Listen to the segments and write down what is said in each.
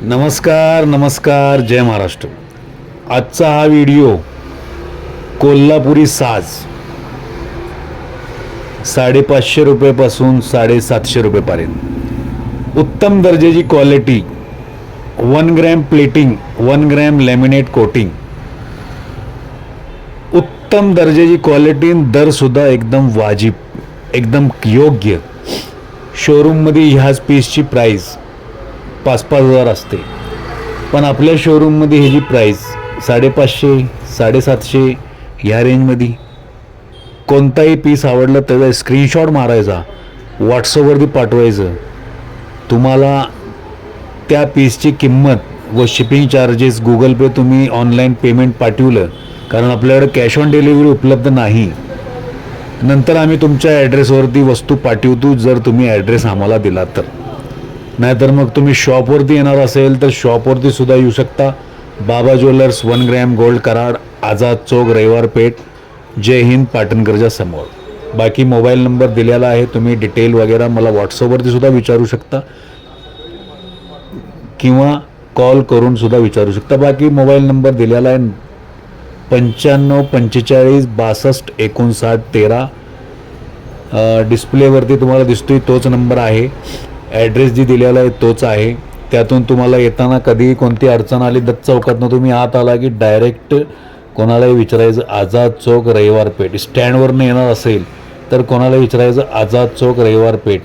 नमस्कार नमस्कार जय महाराष्ट्र. आजचा हा व्हिडिओ कोल्हापुरी साज. साडेपाचशे रुपयेपासून साडेसातशे रुपयेपर्यंत. उत्तम दर्जाची quality one gram plating one gram laminate coating उत्तम दर्जाची क्वालिटी दरसुद्धा एकदम वाजिब एकदम योग्य. शोरूममध्ये ह्याच पीसची प्राईस पाच पाच हजार असते. पण आपल्या शोरूममध्ये ह्याची प्राईस साडेपाचशे साडेसातशे ह्या रेंजमध्ये कोणताही पीस आवडला त्याचा स्क्रीनशॉट मारायचा. व्हॉट्सअपवरती पाठवायचं. तुम्हाला त्या पीसची किंमत व शिपिंग चार्जेस गुगल पे तुम्ही ऑनलाईन पेमेंट पाठवलं. कारण आपल्याकडे कॅश ऑन डिलिव्हरी उपलब्ध नाही. नंतर आम्ही तुमच्या ॲड्रेसवरती वस्तू पाठवतो जर तुम्ही ॲड्रेस आम्हाला दिला तर. नाहीतर मग तुम्ही शॉपवरती येणार असेल तर शॉपवरती सुद्धा येऊ शकता. Baba jewellers one gram gold Karad Azad Chowk Raviwar Peth. जय हिंद पाटणकरच्या समोर. बाकी मोबाईल नंबर दिलेला आहे तुम्ही डिटेल वगैरे मला व्हॉट्सअपवरती सुद्धा विचारू शकता. किंवा कॉल करून सुद्धा विचारू शकता. बाकी मोबाईल नंबर दिलेला आहे पंच्याण्णव पंचेचाळीस बासष्ट एकोणसाठ तेरा. डिस्प्लेवरती तुम्हाला दिसतोय तोच नंबर आहे. ॲड्रेस जी दिलेला आहे तोच आहे. त्यातून तुम्हाला येताना कधीही कोणती अडचण आली दत्त चौकातनं तुम्ही आत आला की डायरेक्ट कोणालाही विचारायचं आझाद चौक रविवार पेठ. स्टँडवरनं येणार असेल तर कोणाला विचारायचं आझाद चौक रविवार पेठ.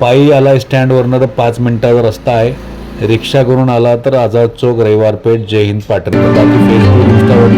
पायी आला स्टँडवरनं तर पाच मिनटाचा रस्ता आहे. रिक्षा करून आला तर आझाद चौक रविवार पेठ. जय हिंद पाटण. बाकी फेसबुक इंस्टावरती